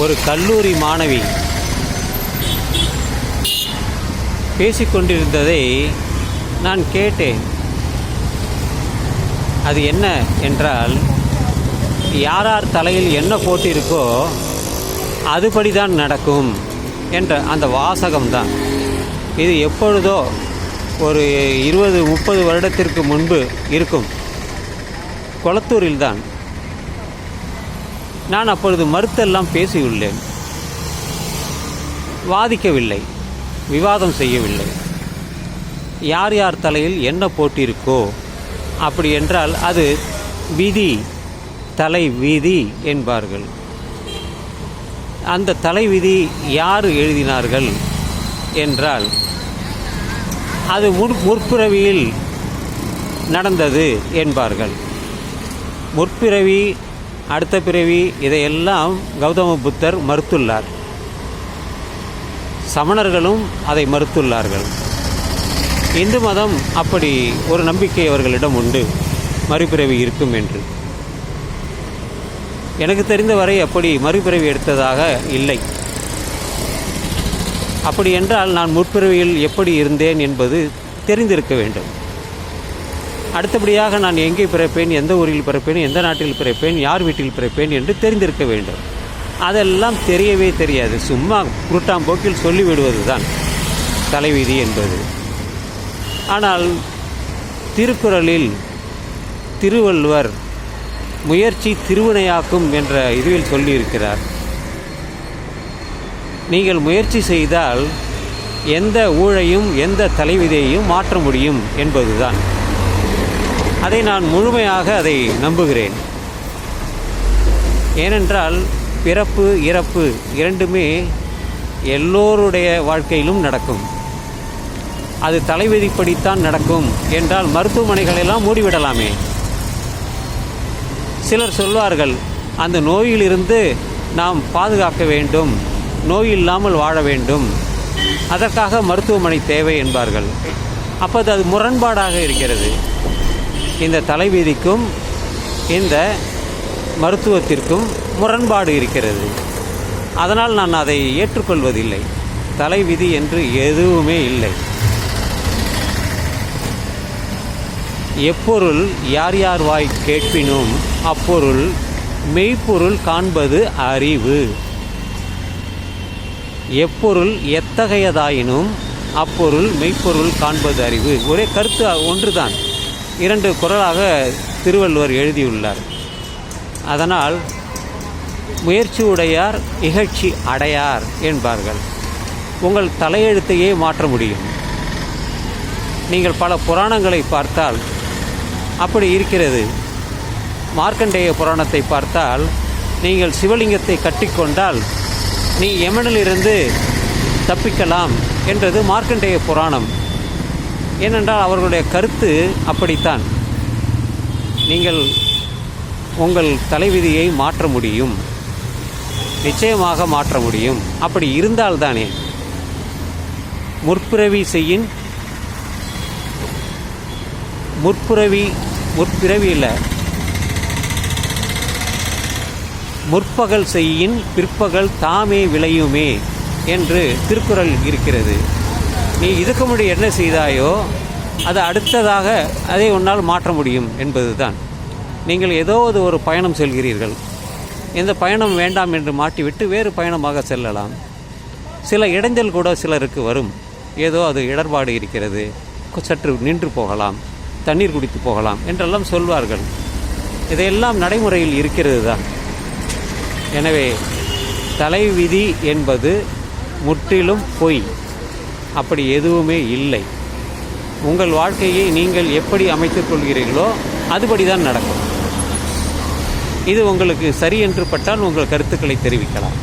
ஒரு கல்லூரி மாணவி பேசிக்கொண்டிருந்ததை நான் கேட்டேன். அது என்ன என்றால் யார் யார் தலையில் என்ன போட்டிருக்கோ அதுபடி தான் நடக்கும் என்ற அந்த வாசகம்தான். இது எப்பொழுதோ ஒரு இருபது முப்பது வருடத்திற்கு முன்பு இருக்கும். கொளத்தூரில்தான். நான் அப்பொழுது மறுத்தெல்லாம் பேசியுள்ளேன். வாதிக்கவில்லை. விவாதம் செய்யவில்லை. யார் யார் தலையில் என்ன போட்டிருக்கோ அப்படி என்றால் அது விதி தலை விதி என்பார்கள். அந்த தலை விதி யார் எழுதினார்கள் என்றால் அது முற் முற்பிறவியில் நடந்தது என்பார்கள். முற்பிறவி அடுத்த பிறவி இதையெல்லாம் கௌதம புத்தர் மறுத்துள்ளார். சமணர்களும் அதை மறுத்துள்ளார்கள். இந்து மதம் அப்படி ஒரு நம்பிக்கை அவர்களிடம் உண்டு. மறுபிறவி இருக்கும் என்று. எனக்கு தெரிந்தவரை அப்படி மறுபிறவி எடுத்ததாக இல்லை. அப்படி என்றால் நான் முற்பிறவியில் எப்படி இருந்தேன் என்பது தெரிந்திருக்க வேண்டும். அடுத்தபடியாக நான் எங்கே பிறப்பேன் எந்த ஊரில் பிறப்பேன் எந்த நாட்டில் பிறப்பேன் யார் வீட்டில் பிறப்பேன் என்று தெரிந்திருக்க வேண்டும். அதெல்லாம் தெரியவே தெரியாது. சும்மா குருட்டாம்போக்கில் சொல்லிவிடுவது தான் தலைவிதி என்பது. ஆனால் திருக்குறளில் திருவள்ளுவர் முயற்சி திருவினையாக்கும் என்ற இதுவில் சொல்லியிருக்கிறார். நீங்கள் முயற்சி செய்தால் எந்த ஊழையும் எந்த தலைவிதியையும் மாற்ற முடியும் என்பதுதான். அதை நான் முழுமையாக அதை நம்புகிறேன். ஏனென்றால் பிறப்பு இறப்பு இரண்டுமே எல்லோருடைய வாழ்க்கையிலும் நடக்கும். அது தலைவிதிப்படித்தான் நடக்கும் என்றால் மருத்துவமனைகளெல்லாம் மூடிவிடலாமே. சிலர் சொல்வார்கள் அந்த நோயிலிருந்து நாம் பாதுகாக்க வேண்டும் நோய் இல்லாமல் வாழ வேண்டும். அதற்காக மருத்துவமனை தேவை என்பார்கள். அப்போது அது முரண்பாடாக இருக்கிறது. இந்த தலைவிதிக்கும் இந்த மருத்துவத்திற்கும் முரண்பாடு இருக்கிறது. அதனால் நான் அதை ஏற்றுக்கொள்வதில்லை. தலைவிதி என்று எதுவுமே இல்லை. எப்பொருள் யார் யார் வாய் கேட்பினும் அப்பொருள் மெய்ப்பொருள் காண்பது அறிவு. எப்பொருள் எத்தகையதாயினும் அப்பொருள் மெய்ப்பொருள் காண்பது அறிவு. ஒரே கருத்து ஒன்றுதான். இரண்டு குரலாக திருவள்ளுவர் எழுதியுள்ளார். அதனால் முயற்சி உடையார் இகழ்ச்சி அடையார் என்பார்கள். உங்கள் தலையெழுத்தையே மாற்ற முடியும். நீங்கள் பல புராணங்களை பார்த்தால் அப்படி இருக்கிறது. மார்க்கண்டேய புராணத்தை பார்த்தால் நீங்கள் சிவலிங்கத்தை கட்டிக்கொண்டால் நீ யமனிலிருந்து தப்பிக்கலாம் என்றது மார்க்கண்டேய புராணம். ஏனென்றால் அவர்களுடைய கருத்து அப்படித்தான். நீங்கள் உங்கள் தலைவிதியை மாற்ற முடியும். நிச்சயமாக மாற்ற முடியும். அப்படி இருந்தால்தானே. முற்பிறவி செய்யின் முற்பிறவி முற்பிறவி இல்லை. முற்பகல் செய்யின் பிற்பகல் தாமே விளையுமே என்று திருக்குறள் இருக்கிறது. நீ இதுக்கு முன்னாடி என்ன செய்தாயோ அதை அடுத்ததாக அதை உன்னால் மாற்ற முடியும் என்பது தான் நீங்கள் ஏதோ ஒரு பயணம் செல்கிறீர்கள். இந்த பயணம் வேண்டாம் என்று மாட்டிவிட்டு வேறு பயணமாக செல்லலாம். சில இடைஞ்சல் கூட சிலருக்கு வரும். ஏதோ அது இடர்பாடு இருக்கிறது. சற்று நின்று போகலாம். தண்ணீர் குடித்து போகலாம் என்றெல்லாம் சொல்வார்கள். இதையெல்லாம் நடைமுறையில் இருக்கிறது தான் எனவே தலைவிதி என்பது முற்றிலும் பொய். அப்படி எதுவுமே இல்லை. உங்கள் வாழ்க்கையை நீங்கள் எப்படி அமைத்துக் கொள்கிறீர்களோ அதுபடி தான் நடக்கும். இது உங்களுக்கு சரி என்று பட்டால் உங்கள் கருத்துக்களை தெரிவிக்கலாம்.